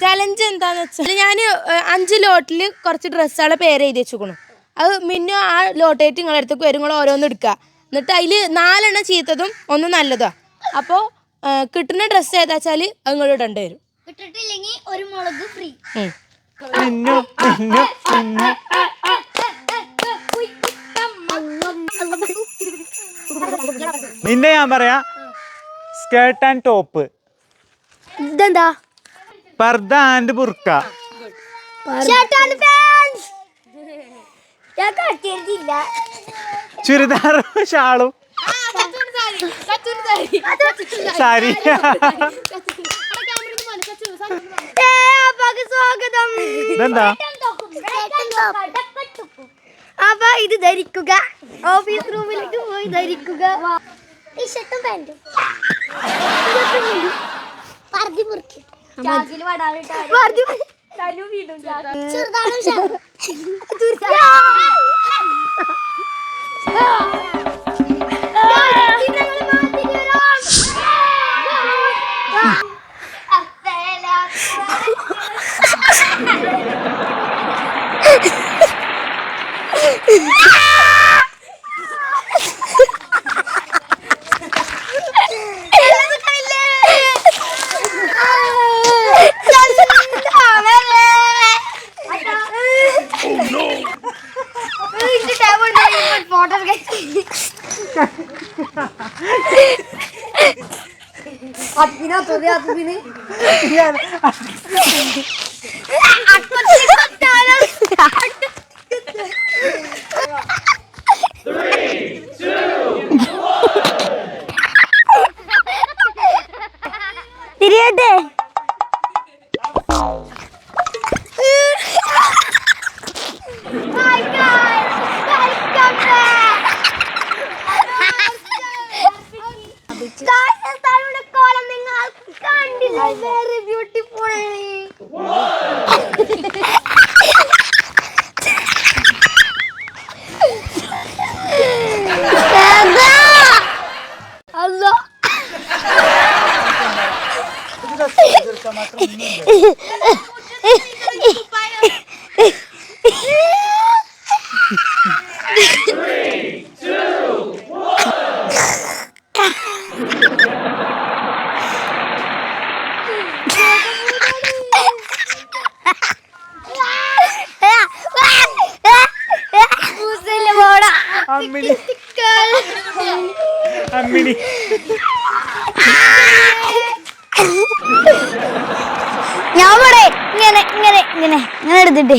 Challenge എന്താന്ന് വെച്ചാൽ ഞാൻ അഞ്ച് ലോട്ടിൽ കുറച്ച് ഡ്രസ്സുകളെ പേര് എഴുതി വെച്ചുക്കണു. അത് മിന്നു ആ ലോട്ടേറ്റ് നിങ്ങളുടെ അടുത്തേക്ക് വരും നിങ്ങൾ ഓരോന്ന് എടുക്കുക എന്നിട്ട് അതിൽ നാലെണ്ണം ചീത്തതും ഒന്ന് നല്ലതാണ് അപ്പോൾ കിട്ടുന്ന ഡ്രസ്സ് ഏതാ വെച്ചാൽ അത് ഇടേണ്ടി വരും. ഇട്ടിട്ടില്ലെങ്കിൽ ഒരു മുളക് ഫ്രീ നിന്നെ ഞാൻ പറയാ സ്കേർട്ട് ആൻഡ് ടോപ്പ് ഇതെന്താ? പർദ്ദ ആൻഡ് ബുർക്ക. ചുരിദാറും ഷാളും. സാരി. സ്വാഗതം. ഇതെന്താ? അപ്പൊ ഇത് ധരിക്കുക. ഓഫീസ് റൂമിലേക്ക് പോയി ധരിക്കുക. ടീഷർട്ടും പാന്റും പറതി മുറുക്കി. ചെറുതാണ് adivinado, ya adiviné. Ya, Ammini. Ammini. ഞാൻ പറയേ. ഇങ്ങനെ ഇങ്ങനെ ഇങ്ങനെ ഇങ്ങനെ എടുത്തിട്ടേ.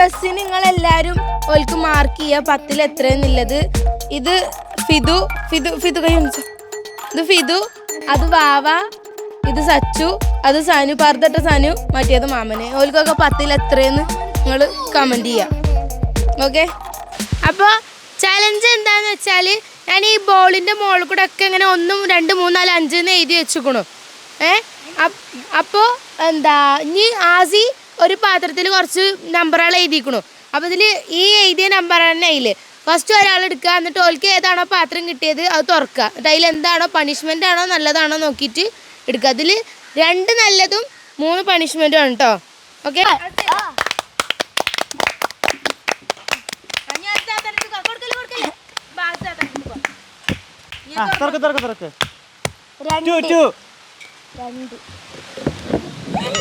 ഡ്രസ്സിന് നിങ്ങൾ എല്ലാവരും ഓൽക്ക് മാർക്ക് ചെയ്യുക പത്തിൽ എത്രയെന്നുള്ളത്. ഇത് ഫിദു ഫിദു ഫിദു കൈ ഇത് ഫിദു അത് വാവ ഇത് സച്ചു അത് സനു പർദ്ദട്ട സനു മറ്റേത് മാമന്. ഓൽക്കൊക്കെ പത്തിൽ എത്രയെന്ന് നിങ്ങൾ കമന്റ് ചെയ്യാം. ഓക്കെ അപ്പോൾ ചലഞ്ച് എന്താന്ന് വെച്ചാൽ ഞാൻ ഈ ബോളിന്റെ മുകളിൽ കൂടെ ഒക്കെ ഇങ്ങനെ ഒന്നും രണ്ട് മൂന്നാൽ അഞ്ച് എന്ന് എഴുതി വെച്ചുക്കണു ഏ? അപ്പോൾ എന്താ ഇനി ആസി ഒരു പാത്രത്തിൽ കുറച്ച് നമ്പറുകൾ എഴുതിക്കണു അപ്പോൾ ഇതിൽ ഈ എഴുതിയ നമ്പർ തന്നെ അതിൽ ഫസ്റ്റ് ഒരാൾ എടുക്കുക എന്നിട്ട് ഓൽക്ക് ഏതാണോ പാത്രം കിട്ടിയത് അത് തുറക്കുക. എന്നിട്ട് അതിൽ എന്താണോ പണിഷ്മെന്റ് ആണോ നല്ലതാണോ നോക്കിയിട്ട് എടുക്കുക. അതിൽ രണ്ട് നല്ലതും മൂന്ന് പണിഷ്മെന്റും ആണ് കേട്ടോ ഓക്കെ ആ തുറക്ക് തുറക്ക് തുറക്ക്. രണ്ട്.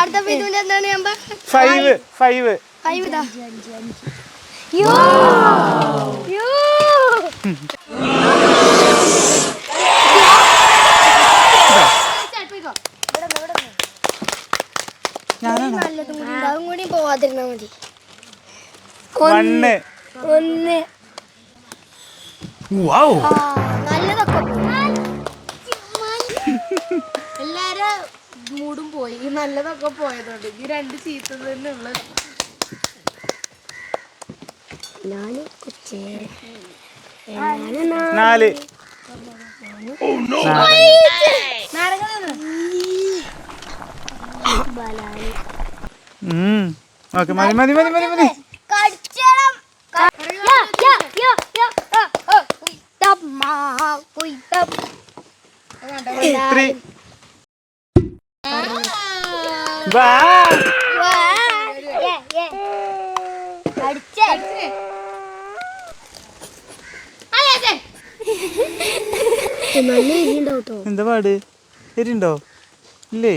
അടുത്ത നാളെ ഫൈവ് ഫൈവ് ഫൈവ് യോ! യോ നല്ലതും കൂടി ഉണ്ട്. അതും കൂടി പോവാതിരുന്നാ മതി ഒന്ന്. നല്ലതൊക്കെ. പോയി. എല്ലാരും മൂടും പോയി. ഈ നല്ലതൊക്കെ പോയതുകൊണ്ട്. ഈ രണ്ട് ചീത്ത തന്നെ ഉള്ളത്. നാല്. മതി മതി മതി മതി മതി കടിച്ചണം. ക- യാ, യാ, യാ, യാ, ആ, ആ. കുയ്ത്തമ്മ, കുയ്ത്തം. എന്താ പാട്? എരിണ്ടോ ഇല്ലേ.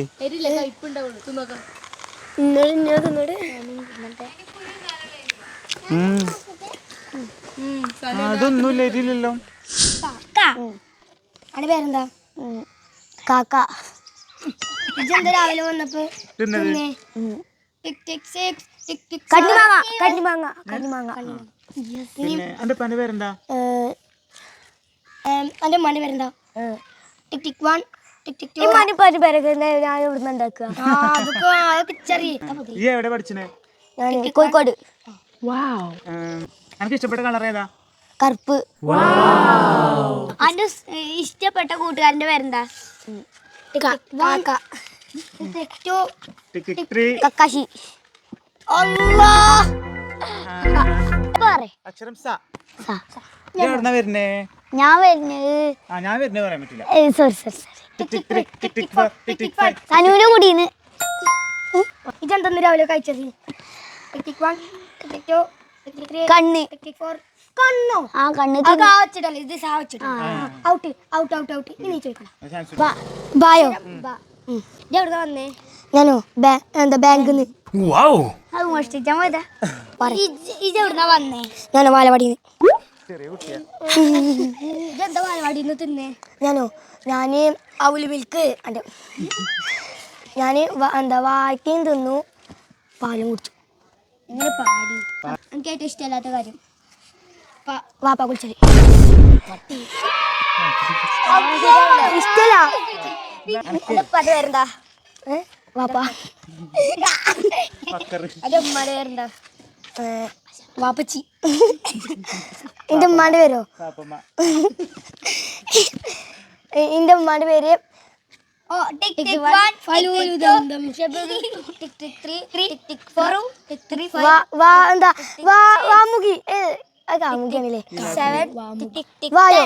അതൊന്നുമില്ല എരിയില്ലല്ലോ. അന്റെ പേരെന്താ? കാക്ക. ഇജെന്താ രാവിലെ വന്നപ്പോ തിന്നത്? Tick tick six tick tick കണ്ണിമാങ്ങ കണ്ണിമാങ്ങ കണ്ണിമാങ്ങ. പിന്നെ എന്റെ പന്റെ പേരെന്താ? എന്റെ മണി പേരെന്താ? Tick tick one Kozhikode. എനിക്ക് ഇഷ്ടപ്പെട്ട കളർ ഏതാ? കറുപ്പ്. അന്റെ ഇഷ്ടപ്പെട്ട കൂട്ടുകാരന്റെ പേരെന്താ? കാക്ക ടിക് ടിക് ത്രീ കക്കാശി. അക്ഷരം സ. വരുന്നേ? ഞാൻ വരുന്നത് ആ ഞാൻ വരുന്നേ പറയാൻ പറ്റില്ല. Sorry sorry sorry tick tick three tick tick four tick tick five തനൂര് കൂടിന്ന് ഇതെന്തെന്ന് രാവിലെ കഴിച്ചത്? കണ്ണ്. കണ്ണോ? ആ കണ്ണ് കാവച്ചിട്ടല്ലേ ഇത് സാവച്ചിട്ട് ഔട്ട് ഔട്ട് ഔട്ട് ഔട്ട്. ഇനി ചോദിക്കണം ബായോ? എവിടെ വന്നേ? ഞാനോ? എന്താ ബാങ്കിൽ നിന്ന് അത് മോഷ്ടിച്ചാ പോയതാ ഇത് എവിടുന്നാ വന്നേ? ഞാനോ ബാലവാടിന്ന് ചെറിയ കുട്ടിയാ. ഇതെന്താ ബാലവാടിന്ന് തിന്നേ? ഞാനോ ഞാൻ അവൽ മിൽക്ക് ഞാൻ വ- എന്താ വാഴക്കയും തിന്നു. പാലും കുടിച്ചു. ഇങ്ങനെ പാടി. എനിക്ക് ഏറ്റവും ഇഷ്ടമല്ലാത്ത കാര്യം. വാപ്പ കുടിച്ചത് ഇഷ്ടല്ല പത് പേരെന്താ? വാപ്പ അത് ഉമ്മാടെ പേരെന്താ വാപ്പച്ചി എന്റെ ഉമ്മാന്റെ പേരോ എന്റെ ഉമ്മാന്റെ പേര് വാ- വാ- എന്താ വാ- വാമുകി ഏ, അത് കാമുകിയാണല്ലേ സെവൻ വായോ